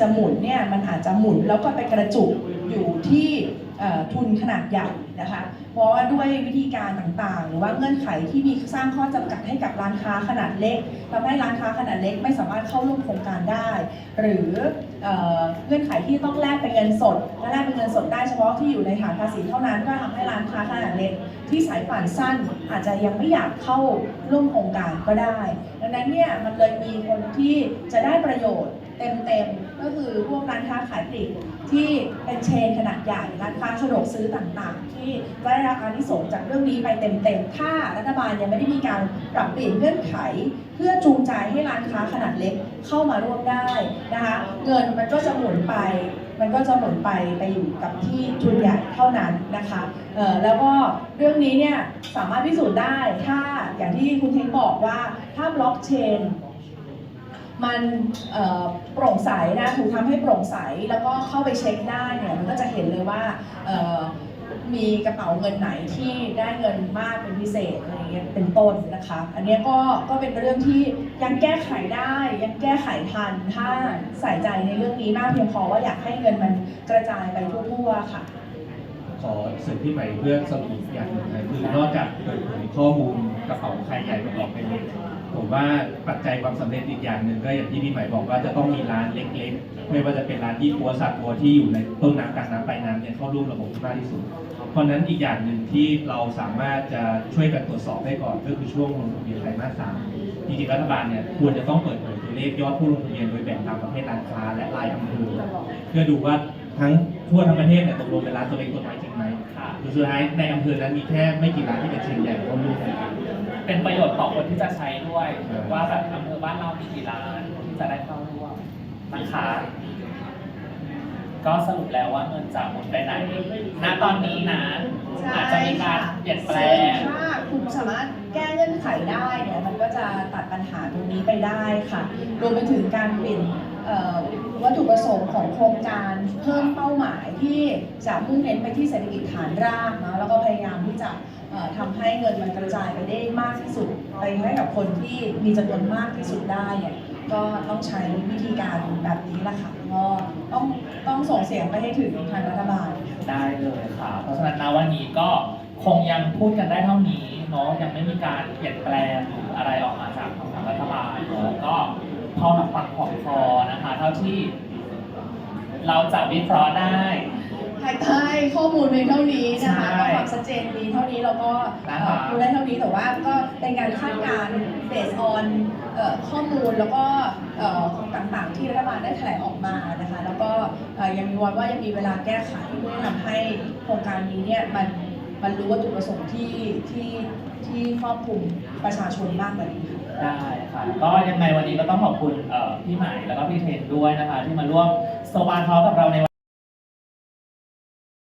จะหมุนเนี่ยมันอาจจะหมุนแล้วก็ไปกระจุกอยู่ที่ทุนขนาดใหญ่นะคะ เพราะว่าด้วยวิธีการต่างๆ หรือว่าเงื่อนไขที่มีสร้างข้อจำกัดให้กับร้านค้าขนาดเล็กทำให้ร้านค้าขนาดเล็กไม่สามารถเข้าร่วมโครงการได้ หรือเออเงื่อนไขที่ต้องแลกเป็นเงินสดและแลกเป็นเงินสดได้เฉพาะที่อยู่ในฐานภาษีเท่านั้นก็ทำให้ร้านค้าขนาดเล็ก ที่สายป่านสั้นอาจจะยังไม่อยากเข้าร่วมโครงการก็ได้ ดังนั้นเนี่ยมันเลยมีคนที่จะได้ประโยชน์ เต็มๆ ก็คือพวกร้านค้าขายปลีกที่เป็นเชนขนาดใหญ่ ร้านค้าสะดวกซื้อต่างๆ ที่ได้รับอานิสงส์จากเรื่องนี้ไปเต็มๆ ถ้ารัฐบาลยังไม่ได้มีการปรับเปลี่ยนเงื่อนไข เพื่อจูงใจให้ร้านค้าขนาดเล็กเข้ามาร่วมได้นะคะเงินมันก็จะหมุนไปมันก็จะหมุนไปไปอยู่กับที่ทุนใหญ่เท่านั้นนะคะเออแล้วก็เรื่องนี้เนี่ยสามารถพิสูจน์ได้ถ้าอย่างที่คุณเทงบอกว่าถ้าบล็อกเชน มันโปร่งใสนะถูกทำให้โปร่งใสแล้วก็เข้าไปเช็คได้เนี่ยมันก็จะเห็นเลยว่ามีกระเป๋าเงินไหนที่ได้เงินมากเป็นพิเศษอะไรเงี้ยเป็นต้นนะคะ อันนี้ก็ก็เป็นเรื่องที่ยังแก้ไขได้ยังแก้ไขทันถ้าใส่ใจในเรื่องนี้มากเพียงพอว่าอยากให้เงินมันกระจายไปทั่วๆค่ะ ขอสริมที่ใหม่เพื่อสรุปอีกอย่างหนึ่งนะคือ นอกจากเปิดเผยข้อมูลกระเป๋าใครใหญ่กระเป๋าใครเล็ก ผมว่าปัจจัยความสำเร็จอีกอย่างหนึ่งก็อย่างที่พี่ใหม่บอกว่าจะต้องมีร้านเล็กๆ ไม่ว่าจะเป็นร้านยี่ปัวสัตว์ปัวที่อยู่ในต้นน้ำกลางน้ำปลายน้ำเนี่ยเข้าร่วมระบบมากที่สุด เพราะนั้นอีกอย่างหนึ่งที่เราสามารถจะช่วยกันตรวจสอบได้ก่อนก็คือช่วงลงทะเบียนไตรมาสสามจริงๆรัฐบาลเนี่ยควรจะต้องเปิดเผยตัวเลขยอดผู้ลงทะเบียนโดยแบ่งตามประเภทร้านค้าและรายอำเภอเพื่อดูว่าทั้งทั่วทั้งประเทศเนี่ยตกลงเป็นร้านตัวเล็กตัวน้อยจริงไหมคือสุดท้ายในอำเภอนั้นมีแค่ไม่กี่ร้านที่เป็นเชนใหญ่ร่วมกัน เป็นประโยชน์ต่อคนที่จะใช้ด้วยเออว่าแบบอำเภอบ้านเรามีกี่ร้านที่จะได้เข้าร่วมนะคะก็สรุปแล้วว่าเงินจะหมุนไปไหน ณ ตอนนี้นะ อาจจะมีการเปลี่ยนแปลงซึ่ถ้าคุณสามารถแก้เงื่อนไขได้เนี่ยมันก็จะตัดปัญหาตรงนี้ไปได้ค่ะ รวมไปถึงการเปลี่ยนเอ่อวัตถุประสงค์ของโครงการเพิ่มเป้ายที่จะมุ่งเน้นไปที่เศรษฐกิจฐานรากนะแล้วก็พยายามที่จะเอ่อทำให้เงินมันกระจายไปได้มากที่สุด ไปให้กับคนที่มีจำนวนมากที่สุดได้เนี่ยก็ต้องใช้วิธีการแบบนี้แหละค่ะก็ต้องต้องส่งเสียงไปให้ถึงทางรัฐบาลได้เลยค่ะ เพราะฉะนั้นนะวันนี้ก็คงยังพูดกันได้เท่านี้เนาะยังไม่มีการเปลี่ยนแปลงหรืออะไรออกมาจากทางรัฐบาลเนาะก็พอหนักฟังของคอนะคะ เท่าที่ เราจะวิเคราะห์ได้ ภายใต้ข้อมูลเพียงเท่านี้นะคะใช่ก็ความชัดเจนมีเท่านี้เราก็นะคะเอ่อรู้ได้เท่านี้แต่ว่าก็เป็นการคาดการณ์เบสออนข้อมูลแล้วก็เอ่อต่างๆที่รัฐบาลได้แถลงออกมานะคะ แล้วก็เอ่อยังมีวันว่ายังมีเวลาแก้ไขเพื่อทำให้โครงการนี้เนี่ยมัน มันรู้วัตถุประสงค์ที่ที่ที่ครอบคลุมประชาชนมากกว่านี้ค่ะ ได้ค่ะก็ยังไงวันนี้ก็ต้องขอบคุณเอ่อพี่ใหม่แล้วก็พี่เทนด้วยนะคะ ที่มาร่วมโซบานทอกับเราใน